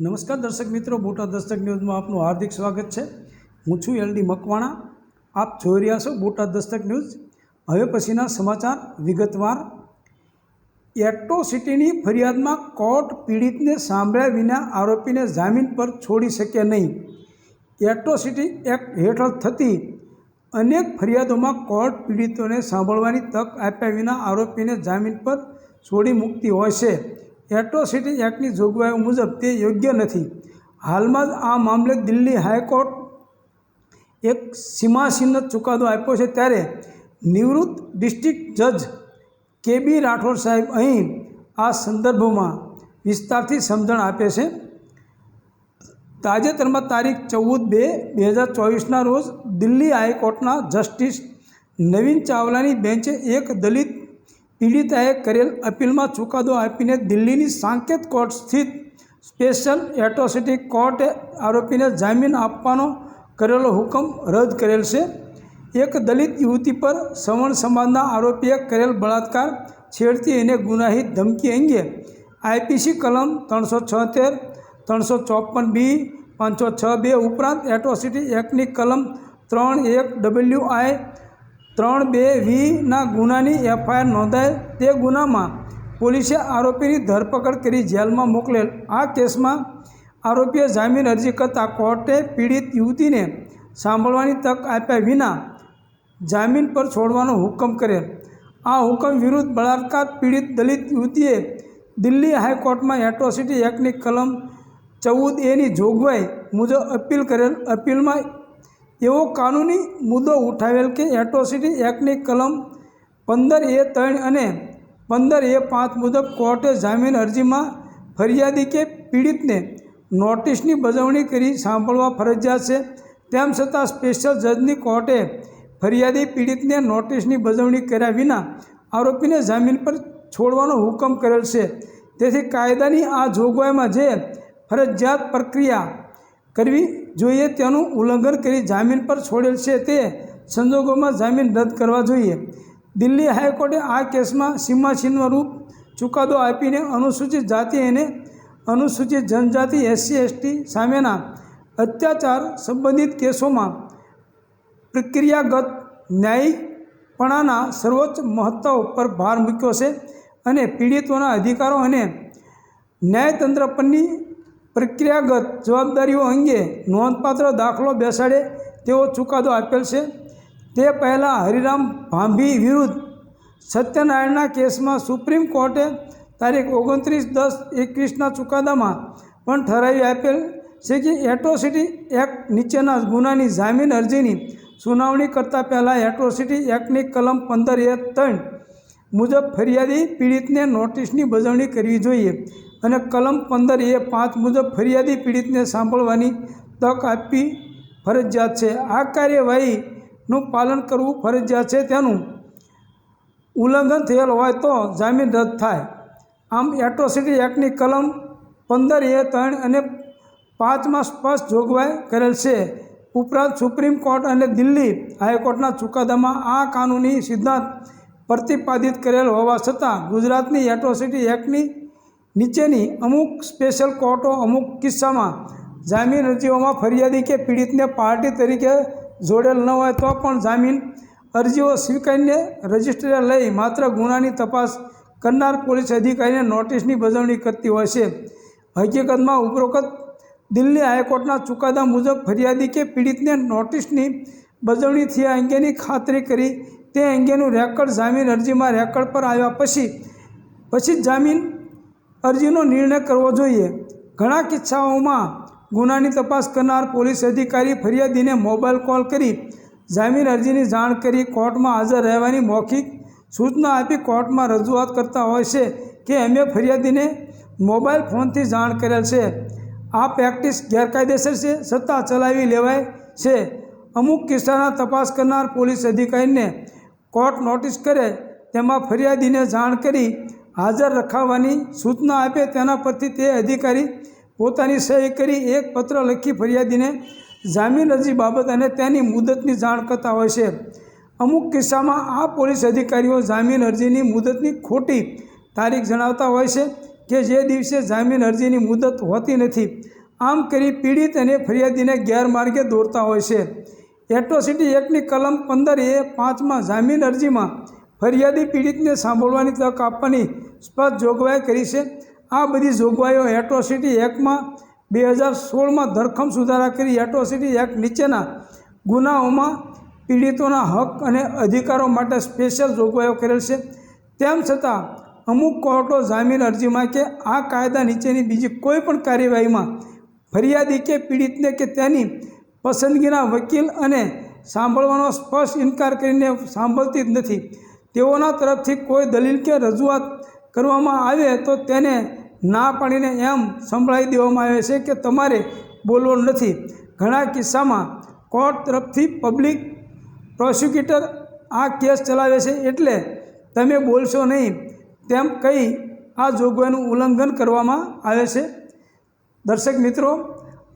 નમસ્કાર દર્શક મિત્રો, બોટાદ દસ્તક ન્યૂઝમાં આપનું હાર્દિક સ્વાગત છે. હું છું એલડી મકવાણા. આપ જોઈ રહ્યા છો બોટાદ દસ્તક ન્યૂઝ. હવે પછીના સમાચાર વિગતવાર. એટ્રોસિટીની ફરિયાદમાં કોર્ટ પીડિતને સાંભળ્યા વિના આરોપીને જામીન પર છોડી શકે નહીં. એટ્રોસિટી એક્ટ હેઠળ થતી અનેક ફરિયાદોમાં કોર્ટ પીડિતોને સાંભળવાની તક આપ્યા વિના આરોપીને જામીન પર છોડી મૂકતી હોય છે. એટ્રોસિટી એક્ટની જોગવાઈઓ મુજબ તે યોગ્ય નથી. હાલમાં જ આ મામલે દિલ્હી હાઈકોર્ટ એક સીમાસીન ચુકાદો આપ્યો છે ત્યારે નિવૃત્ત ડિસ્ટ્રિક્ટ જજ કે બી રાઠોડ સાહેબ અહીં આ સંદર્ભમાં વિસ્તારથી સમજણ આપે છે. તાજેતરમાં તારીખ ચૌદ બે બે હજાર ચોવીસના રોજ દિલ્હી હાઈકોર્ટના જસ્ટિસ નવીન ચાવલાની બેન્ચે એક દલિત પીડિતાએ કરેલ અપીલમાં ચુકાદો આપીને દિલ્હીની સાંકેત કોર્ટ સ્થિત સ્પેશિયલ એટ્રોસિટી કોર્ટે આરોપીને જામીન આપવાનો કરેલો હુકમ રદ કરેલ છે. એક દલિત યુવતી પર સવર્ણ સમાજના આરોપીએ કરેલ બળાત્કાર, છેડતી અને ગુનાહિત ધમકી અંગે આઈપીસી કલમ ત્રણસો છોતેર, ત્રણસો ચોપન બી, પાંચસો છ બે ઉપરાંત એટ્રોસિટી એક્ટની કલમ ત્રણ એક ડબલ્યુ આઈ ત્રણ બે વીના ગુનાની એફઆઈઆર નોંધાય તે ગુનામાં પોલીસે આરોપીની ધરપકડ કરી જેલમાં મોકલેલ. આ કેસમાં આરોપીએ જામીન અરજી કરતાં કોર્ટે પીડિત યુવતીને સાંભળવાની તક આપ્યા વિના જામીન પર છોડવાનો હુકમ કરેલ. આ હુકમ વિરુદ્ધ બળાત્કાર પીડિત દલિત યુવતીએ દિલ્હી હાઈકોર્ટમાં એટ્રોસિટી એક્ટની કલમ ચૌદ એની જોગવાઈ મુજબ અપીલ કરેલ. અપીલમાં એવો કાનૂની મુદ્દો ઉઠાવેલ કે એટ્રોસિટી એક્ટની કલમ પંદર એ ત્રણ અને પંદર એ પાંચ મુજબ કોર્ટે જામીન અરજીમાં ફરિયાદી કે પીડિતને નોટિસની બજવણી કરી સાંભળવા ફરજિયાત છે. તેમ છતાં સ્પેશિયલ જજની કોર્ટે ફરિયાદી પીડિતને નોટિસની બજવણી કર્યા વિના આરોપીને જામીન પર છોડવાનો હુકમ કરેલ છે. તેથી કાયદાની આ જોગવાઈમાં જે ફરજિયાત પ્રક્રિયા કરવી જોઈએ તેનું ઉલ્લંઘન કરી જામીન પર છોડેલ છે તે સંજોગોમાં જામીન રદ કરવા જોઈએ. દિલ્હી હાઈકોર્ટે આ કેસમાં સીમાચિહ્ન રૂપ ચુકાદો આપીને અનુસૂચિત જાતિ અને અનુસૂચિત જનજાતિ એસસી, એસટી સામેના અત્યાચાર સંબંધિત કેસોમાં પ્રક્રિયાગત ન્યાયપણાના સર્વોચ્ચ મહત્વ પર ભાર મૂક્યો છે અને પીડિતોના અધિકારો અને ન્યાયતંત્ર પરની પ્રક્રિયાગત જવાબદારીઓ અંગે નોંધપાત્ર દાખલો બેસાડે તેવો ચુકાદો આપેલ છે. તે પહેલાં હરિરામ ભાંભી વિરુદ્ધ સત્યનારાયણના કેસમાં સુપ્રીમ કોર્ટે તારીખ ઓગણત્રીસ દસ એકવીસના ચુકાદામાં પણ ઠરાવી આપેલ છે કે એટ્રોસિટી એક્ટ નીચેના ગુનાની જામીન અરજીની સુનાવણી કરતાં પહેલાં એટ્રોસિટી એક્ટની કલમ પંદર એ ત્રણ મુજબ ફરિયાદી પીડિતને નોટિસની બજવણી કરવી જોઈએ. અને કલમ પંદર એ પાંચ મુજબ ફરિયાદી પીડિતને સાંભળવાની તક આપવી ફરજિયાત છે. આ કાર્યવાહીનું પાલન કરવું ફરજિયાત છે. તેનું ઉલ્લંઘન થયેલ હોય તો જામીન રદ થાય. આમ એટ્રોસિટી એક્ટની કલમ પંદર એ ત્રણ અને પાંચમાં સ્પષ્ટ જોગવાઈ કરેલ છે. ઉપરાંત સુપ્રીમ કોર્ટ અને દિલ્હી હાઈકોર્ટના ચુકાદામાં આ કાનૂની સિદ્ધાંત પ્રતિપાદિત કરેલ હોવા છતાં ગુજરાતની એટ્રોસિટી એક્ટની નીચેની અમુક સ્પેશિયલ કોર્ટો અમુક કિસ્સામાં જામીન અરજીઓમાં ફરિયાદી કે પીડિતને પાર્ટી તરીકે જોડેલ ન હોય તો પણ જામીન અરજીઓ સ્વીકારીને રજિસ્ટરે લઈ માત્ર ગુનાની તપાસ કરનાર પોલીસ અધિકારીને નોટિસની બજવણી કરતી હોય છે. હકીકતમાં ઉપરોક્ત દિલ્હી હાઈકોર્ટના ચુકાદા મુજબ ફરિયાદી કે પીડિતને નોટિસની બજવણી થયા અંગેની ખાતરી કરી તે અંગેનું રેકર્ડ જામીન અરજીમાં રેકર્ડ પર આવ્યા પછી પછી જ જામીન અરજીનો નિર્ણય કરવો જોઈએ. ઘણા કિસ્સાઓમાં ગુનાની તપાસ કરનાર પોલીસ અધિકારી ફરિયાદીને મોબાઈલ કોલ કરી જામીન અરજીની જાણ કરી કોર્ટમાં હાજર રહેવાની મૌખિક સૂચના આપી કોર્ટમાં રજૂઆત કરતા હોય છે કે અમે ફરિયાદીને મોબાઈલ ફોનથી જાણ કરેલ છે. આ પ્રેક્ટિસ ગેરકાયદેસર છે છતાં ચલાવી લેવાય છે. અમુક કિસ્સાના તપાસ કરનાર પોલીસ અધિકારીને કોર્ટ નોટિસ કરે, તેમાં ફરિયાદીને જાણ કરી હાજર રખાવવાની સૂચના આપે તેના પરથી તે અધિકારી પોતાની સહી કરી એક પત્ર લખી ફરિયાદીને જામીન અરજી બાબત અને તેની મુદતની જાણ કરતા હોય છે. અમુક કિસ્સામાં આ પોલીસ અધિકારીઓ જામીન અરજીની મુદતની ખોટી તારીખ જણાવતા હોય છે કે જે દિવસે જામીન અરજીની મુદત હોતી નથી. આમ કરી પીડિત અને ફરિયાદીને ગેરમાર્ગે દોરતા હોય છે. એટ્રોસિટી એક્ટની કલમ પંદર એ પાંચમાં જામીન અરજીમાં ફરિયાદી પીડિતને સાંભળવાની તક આપવાની સ્પષ્ટ જોગવાઈ કરી છે. આ બધી જોગવાઈઓ એટ્રોસિટી એક્ટમાં બે હજાર સોળમાં ધરખમ સુધારા કરી. એટ્રોસિટી એક્ટ નીચેના ગુનાઓમાં પીડિતોના હક અને અધિકારો માટે સ્પેશિયલ જોગવાઈઓ કરેલ છે. તેમ છતાં, અમુક કોર્ટો જામીન અરજીમાં કે આ કાયદા નીચેની બીજી કોઈ પણ કાર્યવાહીમાં ફરિયાદી કે પીડિતને કે તેની પસંદગીના વકીલ અને સાંભળવાનો સ્પષ્ટ ઇનકાર કરીને સાંભળતી જ નથી. તેઓના તરફથી કોઈ દલીલ કે રજૂઆત કરવામાં આવે તો તેને ના પાડીને એમ સંભળાવી દેવામાં આવે છે કે તમારે બોલવાનું નથી. ઘણા કિસ્સામાં કોર્ટ તરફથી પબ્લિક પ્રોસિક્યુટર આ કેસ ચલાવે છે એટલે તમે બોલશો નહીં તેમ કહી આ જોગવાઈનું ઉલ્લંઘન કરવામાં આવે છે. દર્શક મિત્રો,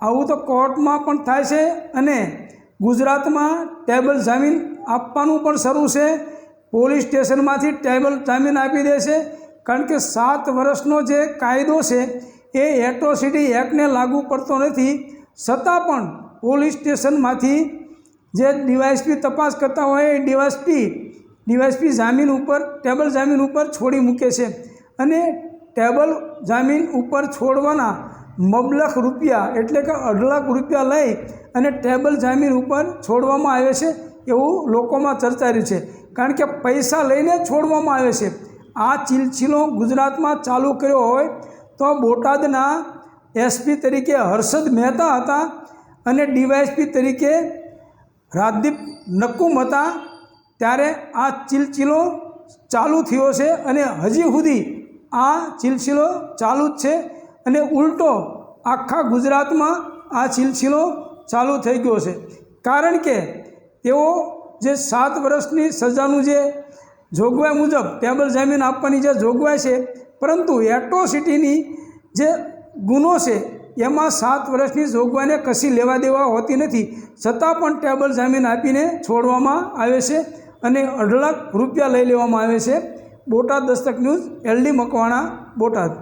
આવું તો કોર્ટમાં પણ થાય છે અને ગુજરાતમાં ટેબલ જામીન આપવાનું પણ શરૂ છે. પોલીસ સ્ટેશનમાંથી ટેબલ જામીન આપી દે છે. કારણ કે સાત વર્ષનો જે કાયદો છે, એ એટ્રોસિટી એક્ટને લાગુ પડતો નથી. છતાં પણ પોલીસ સ્ટેશનમાંથી જે ડીવાયસપી તપાસ કરતા હોય, એ ડીવાયસપી ડીવાયસપી જામીન ઉપર, ટેબલ જામીન ઉપર છોડી મૂકે છે. અને ટેબલ જામીન ઉપર છોડવાના મબલખ રૂપિયા, એટલે કે અઢ લાખ રૂપિયા લઈ અને ટેબલ જામીન ઉપર છોડવામાં આવે છે એવું લોકોમાં ચર્ચાયું છે. કારણ કે પૈસા લઈને છોડવામાં આવે છે. આ ચિલચિલો ગુજરાતમાં ચાલુ કર્યો હોય તો બોટાદના એસપી તરીકે હર્ષદ મહેતા હતા અને ડીવાયએસપી તરીકે રાજદીપ નકુમ હતા. ત્યારે આ ચિલચિલો ચાલુ થયો છે અને હજી સુધી આ ચિલચિલો ચાલુ જ છે અને ઉલટો આખા ગુજરાતમાં આ સિલસિલો ચાલુ થઈ ગયો છે. કારણ કે તેઓ જે સાત વર્ષની સજાનું જે જોગવાઈ મુજબ ટેબલ જામીન આપવાની જે જોગવાઈ છે, પરંતુ એટ્રોસિટીની જે ગુનો છે, એમાં સાત વર્ષની જોગવાઈને કશી લેવા દેવા હોતી નથી. છતાં પણ ટેબલ જામીન આપીને છોડવામાં આવે છે અને અઢ લાખ રૂપિયા લઈ લેવામાં આવે છે. Botad Dastak news, L D Makwana, Botad.